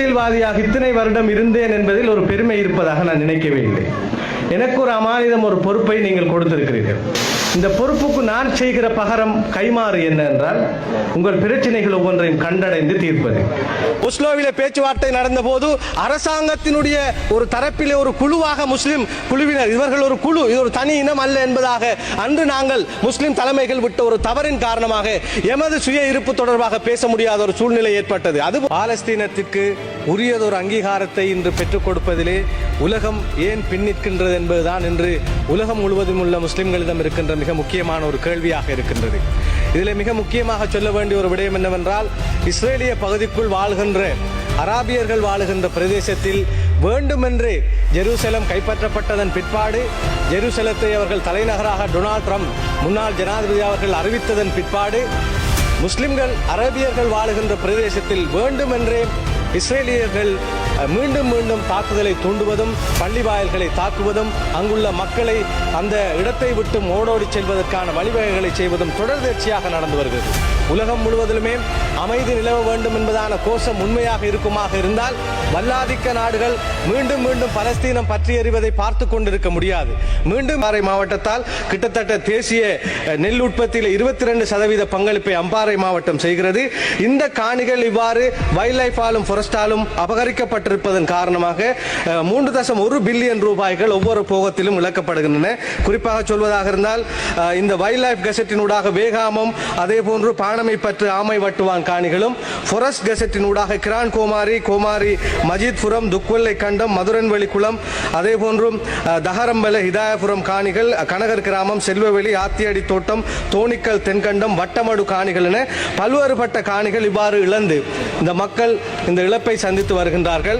அரசியல்வாதியாக இத்தனை வருடம் இருந்தேன் என்பதில் ஒரு பெருமை இருப்பதாக நான் நினைக்கவே இல்லை. எனக்கு ஒரு அமானிதம் ஒரு பொறுப்பை நீங்கள் கொடுத்திருக்கிறீர்கள். இந்த பொறுப்புக்கு நான் செய்கிற பகரம் கைமாறு என்ன என்றால் உங்கள் பிரச்சனைகள் ஒவ்வொன்றையும் கண்டடைந்து தீர்ப்பது. ஒஸ்லோவிலே பேச்சுவார்த்தை நடந்த போது அரசாங்கத்தினுடைய ஒரு தரப்பிலே ஒரு குழுவாக முஸ்லிம் குழுவினர் இவர்கள் ஒரு குழு இது ஒரு தனி இனம் அல்ல என்பதாக அன்று நாங்கள் முஸ்லிம் தலைமைகள் விட்ட ஒரு தவறின் காரணமாக எமது சுய இருப்பு தொடர்பாக பேச முடியாத ஒரு சூழ்நிலை ஏற்பட்டது. அது பாலஸ்தீனத்திற்கு உரியதொரு அங்கீகாரத்தை இன்று பெற்றுக் கொடுப்பதிலே உலகம் ஏன் பின்னிற்கின்றது என்பதுதான் இன்று உலகம் முழுவதும் உள்ள முஸ்லிம்களிடம் இருக்கின்ற மிக முக்கியமான ஒரு கேள்வியாக இருக்கின்றது. இதில் மிக முக்கியமாக சொல்ல வேண்டிய ஒரு விடயம் என்னவென்றால் இஸ்ரேலிய பகுதிக்குள் வாழ்கின்ற அராபியர்கள் வாழுகின்ற பிரதேசத்தில் வேண்டுமென்றே ஜெருசலம் கைப்பற்றப்பட்டதன் பிற்பாடு ஜெருசலத்தை அவர்கள் தலைநகராக டொனால்ட் ட்ரம்ப் முன்னாள் ஜனாதிபதி அவர்கள் அறிவித்ததன் பிற்பாடு முஸ்லிம்கள் அரபியர்கள் வாழுகின்ற பிரதேசத்தில் வேண்டுமென்றே இஸ்ரேலியர்கள் அஹ், மீண்டும் மீண்டும் தாக்குதலை தூண்டுவதும் பள்ளி வாயில்களை தாக்குவதும் அங்குள்ள மக்களை அந்த இடத்தை விட்டு ஓடோடி செல்வதற்கான வழிவகைகளை செய்வதும் தொடர்ச்சியாக நடந்து வருகிறது. உலகம் முழுவதிலுமே அமைதி நிலவ வேண்டும் என்பதான கோஷம் உண்மையாக இருக்குமாக இருந்தால் வல்லாதிக்க நாடுகள் மீண்டும் மீண்டும் பலஸ்தீனம் பற்றி எறிவதை பார்த்து கொண்டிருக்க முடியாது. மீண்டும் அம்பாறை மாவட்டத்தால் கிட்டத்தட்ட தேசிய நெல் உற்பத்தியில் இருபத்தி ரெண்டு சதவீத பங்களிப்பை அம்பாறை மாவட்டம் செய்கிறது. இந்த காணிகள் இவ்வாறு வைல்ட் லைஃப் ஆலும் அபகரிக்கப்பட்ட இருப்பதன் காரணமாக மூன்று தசம் ஒரு பில்லியன் ரூபாய்கள் ஒவ்வொரு போகத்திலும் இழக்கப்படுகின்றன. குறிப்பாக சொல்வதாக இருந்தால் இந்த வைல்ட் லைஃப் கெசட்டினூடாக வேகாமம் அதே போன்று பாணமை பற்று ஆமை வட்டுவான் காணிகளும் ஃபாரஸ்ட் கெசட்டினூடாக கிரான் கோமாரி கோமாரி மஜித்புரம் துக்வெல்லை கண்டம் மதுரன்வெளி குளம் அதே போன்றும் தகரம்பல ஹிதாயபுரம் காணிகள் கனகர் கிராமம் செல்வவெளி ஆத்தியடி தோட்டம் தோணிக்கல் தென்கண்டம் வட்டமடு காணிகள் என பல்வேறுபட்ட காணிகள் இவ்வாறு இழந்து இந்த மக்கள் இந்த இழப்பை சந்தித்து வருகின்றார்கள்.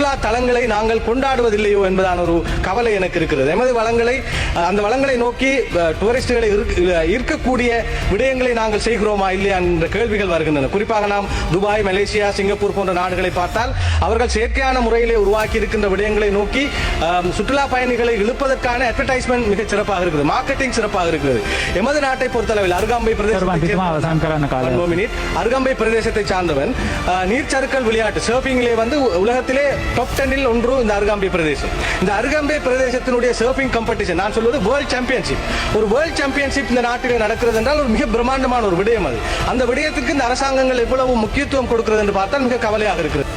சுற்றுலா தலங்களை நாங்கள் கொண்டாடுவதில்லையோ என்பதான ஒரு கவலை எனக்கு இருக்கிறது. எமது வளங்களை அந்த வளங்களை நோக்கி டூரிஸ்டுகளை இருக்கக்கூடிய விடயங்களை நாங்கள் செய்கிறோமா இல்லையா என்ற கேள்விகள் வருகின்றன. குறிப்பாக நாம் துபாய் மலேசியா சிங்கப்பூர் போன்ற நாடுகளை பார்த்தால் அவர்கள் செயற்கையான முறையிலே உருவாக்கி இருக்கின்ற விடயங்களை நோக்கி சுற்றுலா பயணிகளை இழுப்பதற்கான அட்வர்டைஸ்மெண்ட் மிக சிறப்பாக இருக்குது. மார்க்கெட்டிங் சிறப்பாக இருக்கிறது. எமது நாட்டை பொறுத்தளவில் அருகாம்பை பிரதேசத்தை அருகாம்பை பிரதேசத்தை சார்ந்தவன் நீர்ச்சறுக்கல் விளையாட்டு சர்ஃபிங்கிலே வந்து உலகத்திலே டாப் டென்னில் ஒன்று இந்த அருகாம்பை பிரதேசம். இந்த அருகாம்பே பிரதேசத்தினுடைய சர்ஃபிங் காம்படிஷன் நான் சொல்வது வேர்ல்ட் சாம்பியன்ஷிப் ஒரு வேர்ல்ட் சாம்பியன்ஷிப் இந்த நாட்டில் நடக்கிறது என்றால் ஒரு மிக பிரம்மாண்டமான ஒரு விடயம் அது. அந்த விடயத்துக்கு இந்த அரசாங்கங்கள் எவ்வளவு முக்கியத்துவம் கொடுக்கிறது என்று பார்த்தால் மிக கவலையாக இருக்கிறது.